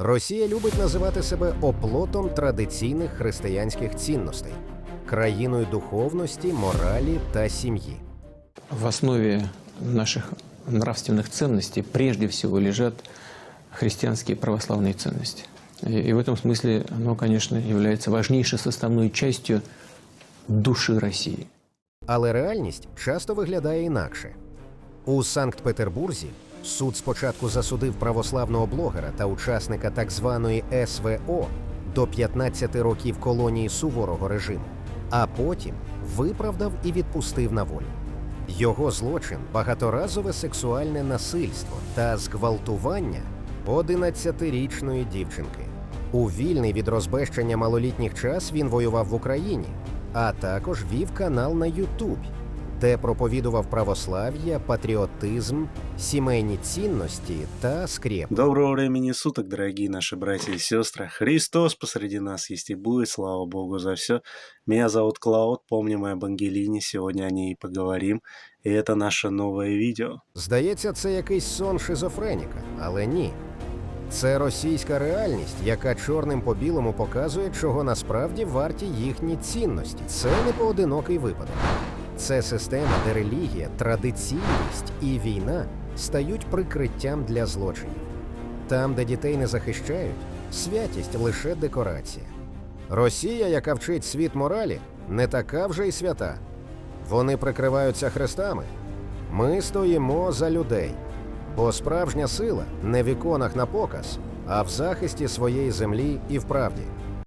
Росія любить називати себе оплотом традиційних християнських цінностей, країною духовності, моралі та сім'ї. В основе наших нравственных ценностей прежде всего лежат христианские православные ценности. И, и в этом смысле оно, конечно, является важнейшей составной частью души России. Але реальність часто виглядає інакше. У Санкт-Петербурзі суд спочатку засудив православного блогера та учасника так званої СВО до 15 років колонії суворого режиму, а потім виправдав і відпустив на волю. Його злочин багаторазове сексуальне насильство та зґвалтування 11-річної дівчинки. У вільний від розбещення малолітніх час він воював в Україні, а також вів канал на Ютубі, де проповідував православ'я, патріотизм, сімейні цінності та скреп. Доброго времени суток, дорогие наши братья и сестры. Христос посреди нас есть и будет, слава Богу за все. Меня зовут Клауд, помним об Ангелине, сегодня о ней поговорим. И это наше новое видео. Здається, це якийсь сон шизофреніка, але ні. Це російська реальність, яка чорним по білому показує, чого насправді варті їхні цінності. Це не поодинокий випадок. Це система, де релігія, традиційність і війна стають прикриттям для злочинів. Там, де дітей не захищають, святість лише декорація. Росія, яка вчить світ моралі, не така вже й свята. Вони прикриваються хрестами. Ми стоїмо за людей, бо справжня сила не в іконах на показ, а в захисті своєї землі і в правді.